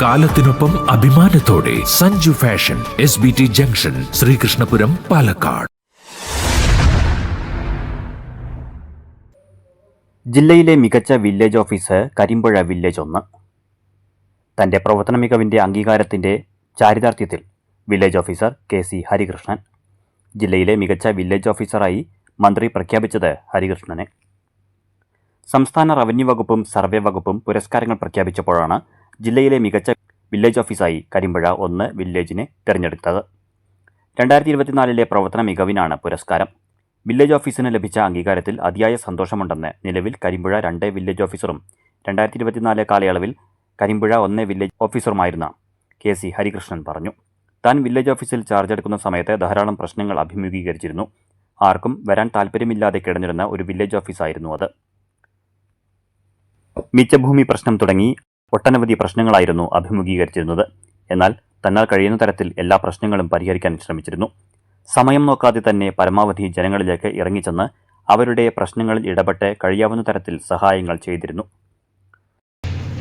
കാലത്തിനൊപ്പം അഭിമാനത്തോടെ Sanju fashion S B T junction Sreekrishnapuram Palakkad. ജില്ലയിലെ മികച്ച വില്ലേജ് ഓഫീസ് കരിമ്പുഴ വില്ലേജ് ഒന്ന്. തന്റെ പ്രവർത്തന മികവിന്റെ അംഗീകാരത്തിന്റെ ചാരിതാർത്ഥ്യത്തിൽ village officer K C Harikrishnan ജില്ലയിലെ മികച്ച വില്ലേജ് ഓഫീസറായി മന്ത്രി പ്രഖ്യാപിച്ചത് ഹരികൃഷ്ണനെ. സംസ്ഥാന റവന്യൂ വകുപ്പും സർവേ വകുപ്പും പുരസ്കാരങ്ങൾ പ്രഖ്യാപിച്ചപ്പോഴാണ് ജില്ലയിലെ മികച്ച വില്ലേജ് ഓഫീസായി കരിമ്പുഴ ഒന്ന് വില്ലേജിനെ തിരഞ്ഞെടുത്തത്. രണ്ടായിരത്തി ഇരുപത്തിനാലിലെ പ്രവർത്തന മികവിനാണ് പുരസ്കാരം. വില്ലേജ് ഓഫീസിന് ലഭിച്ച അംഗീകാരത്തിൽ അതിയായ സന്തോഷമുണ്ടെന്ന് നിലവിൽ കരിമ്പുഴ രണ്ട് വില്ലേജ് ഓഫീസറും രണ്ടായിരത്തി ഇരുപത്തിനാല് കാലയളവിൽ കരിമ്പുഴ ഒന്ന് വില്ലേജ് ഓഫീസറുമായിരുന്ന കെ സി ഹരികൃഷ്ണൻ പറഞ്ഞു. താൻ വില്ലേജ് ഓഫീസിൽ ചാർജ് എടുക്കുന്ന സമയത്ത് ധാരാളം പ്രശ്നങ്ങൾ അഭിമുഖീകരിച്ചിരുന്നു. ആർക്കും വരാൻ താല്പര്യമില്ലാതെ കിടന്നിരുന്ന ഒരു വില്ലേജ് ഓഫീസായിരുന്നു അത്. മിച്ചഭൂമി പ്രശ്നം തുടങ്ങി. ഒട്ടനവധി പ്രശ്നങ്ങളായിരുന്നു അഭിമുഖീകരിച്ചിരുന്നത്. എന്നാൽ തന്നാൽ കഴിയുന്ന തരത്തിൽ എല്ലാ പ്രശ്നങ്ങളും പരിഹരിക്കാൻ ശ്രമിച്ചിരുന്നു. സമയം നോക്കാതെ തന്നെ പരമാവധി ജനങ്ങളിലേക്ക് ഇറങ്ങിച്ചെന്ന് അവരുടെ പ്രശ്നങ്ങളിൽ ഇടപെട്ട് കഴിയാവുന്ന തരത്തിൽ സഹായങ്ങൾ ചെയ്തിരുന്നു.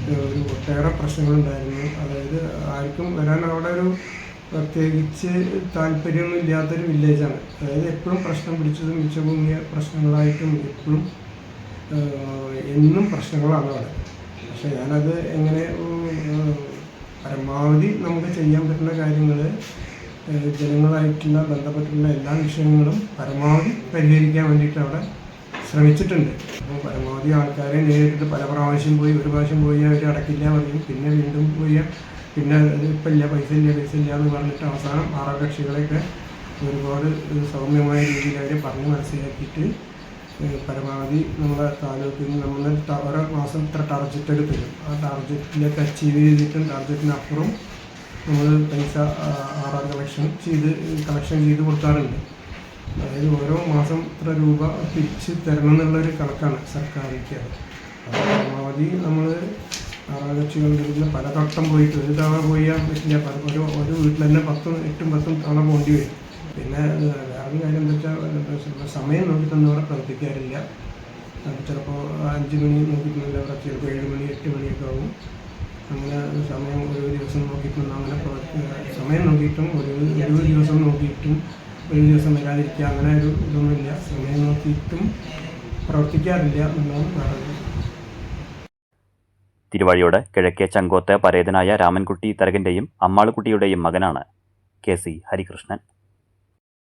ഒരു ഒട്ടേറെ പ്രശ്നങ്ങളുണ്ടായിരുന്നു. അതായത് ആർക്കും വരാൻ അവിടെ ഒരു പ്രത്യേകിച്ച് താല്പര്യമൊന്നും ഇല്ലാത്തൊരു വില്ലേജാണ് അതായത് എപ്പോഴും പ്രശ്നം പിടിച്ചതും മിച്ചഭൂമിയ പ്രശ്നങ്ങളായിട്ടും എപ്പോഴും എന്നും പ്രശ്നങ്ങളാണ് അവിടെ. പക്ഷെ ഞാനത് എങ്ങനെ പരമാവധി നമുക്ക് ചെയ്യാൻ പറ്റുന്ന കാര്യങ്ങൾ ജനങ്ങളായിട്ടുള്ള ബന്ധപ്പെട്ടുള്ള എല്ലാ വിഷയങ്ങളും പരമാവധി പരിഹരിക്കാൻ വേണ്ടിയിട്ട് അവിടെ ശ്രമിച്ചിട്ടുണ്ട്. അപ്പോൾ പരമാവധി ആൾക്കാരെ നേരിട്ട് പല പ്രാവശ്യം പോയി ഒരു പ്രാവശ്യം പോയി അവർ അടക്കില്ല പറയും. പിന്നെ വീണ്ടും പോയി പിന്നെ ഇപ്പം ഇല്ല പൈസ ഇല്ല പൈസ ഇല്ല എന്ന് പറഞ്ഞിട്ട് അവസാനം ആറാം കക്ഷികളെയൊക്കെ ഒരുപാട് സൗമ്യമായ രീതിയിൽ അവർ പറഞ്ഞ് മനസ്സിലാക്കിയിട്ട് പരമാവധി നമ്മളെ താലൂക്കിൽ നമ്മൾ ഓരോ മാസം ഇത്ര ടാർജറ്റ് ഒക്കെ തരും ആ ടാർജറ്റിലേക്ക് അച്ചീവ് ചെയ്തിട്ടും ടാർജറ്റിനപ്പുറം നമ്മൾ പൈസ ആറാം കളക്ഷൻ ചെയ്ത് കളക്ഷൻ ചെയ്ത് കൊടുക്കാറുണ്ട്. അതായത് ഓരോ മാസം ഇത്ര രൂപ തിരിച്ച് തരണം എന്നുള്ളൊരു കണക്കാണ് സർക്കാരിലേക്ക് അത്. പരമാവധി നമ്മൾ ആറാകക്ഷികളിൽ പല ഘട്ടം പോയിട്ട് ഒരു തവണ പോയാൽ പറ്റില്ല ഒരു ഒരു വീട്ടിൽ തന്നെ പത്തും എട്ടും പത്തും തവണ പോകേണ്ടി വരും. പിന്നെ അത് കാര്യം എന്താ വെച്ചാൽ സമയം നോക്കി അവിടെ പ്രവർത്തിക്കാറില്ല. അത് ചിലപ്പോൾ അഞ്ച് മണി നോക്കിയിട്ടുണ്ടെങ്കിൽ ചിലപ്പോൾ ഏഴ് മണി എട്ട് മണിയൊക്കെ ആവും. അങ്ങനെ സമയം ഒരു ദിവസം നോക്കിയിട്ടും അങ്ങനെ സമയം നോക്കിയിട്ടും ഒരു ഒരു ദിവസം നോക്കിയിട്ടും ഒരു ദിവസം വരാതിരിക്കുക അങ്ങനെ ഒരു ഇതൊന്നുമില്ല. സമയം നോക്കിയിട്ടും പ്രവർത്തിക്കാറില്ല എന്നാണ് പറയുന്നത്. തിരുവഴിയോട് കിഴക്കേ ചങ്കോത്ത് പരേതനായ രാമൻകുട്ടി തരകന്റെയും അമ്മാളുകുട്ടിയുടെയും മകനാണ് കെ സി ഹരികൃഷ്ണൻ.